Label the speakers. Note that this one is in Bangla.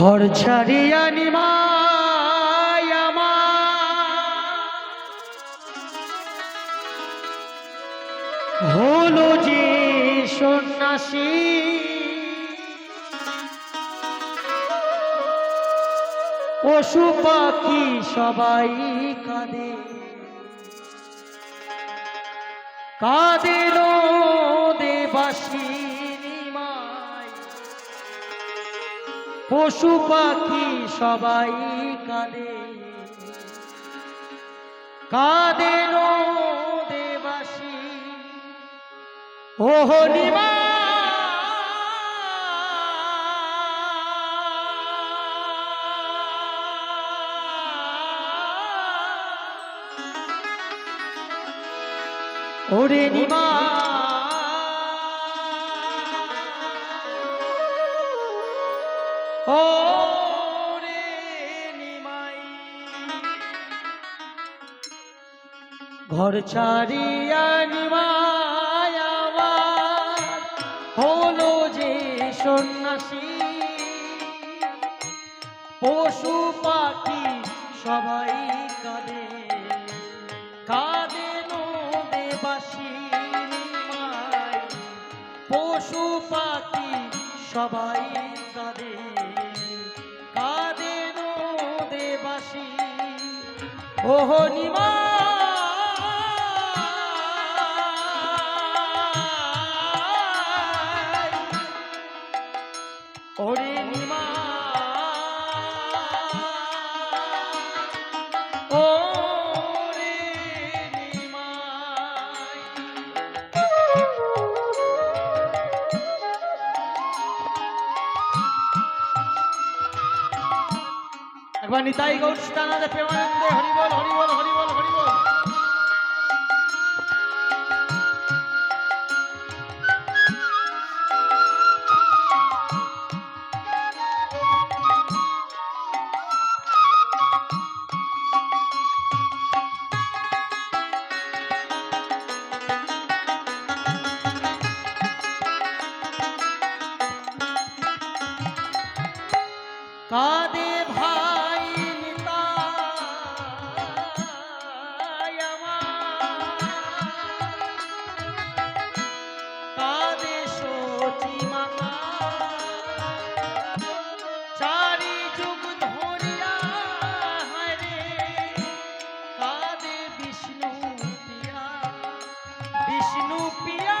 Speaker 1: ঘর ছাড়িয়া আমার। হলো যে সন্ন্যাসী। পশু পাখি সবাই কাঁদে। কাঁদেন দেবাসী পশু পাখি সবাই কাঁদে। কাঁদেন দেবাসী ওহ নিমা। ওরে নিমা। ঘর ছাড়িয়া নিমাই হলো যে সন্ন্যাসী। পশু পাখি সবাই কাঁদে কাঁদে নিমাই। পশু পাখি সবাই ওহ নিমা ওরে একবার নিতাই গৌর স্থানাতে প্রেমানন্দে হরিবল হরিবল হরিবল হরিবল কাঁদে বিষ্ণু পিয়া।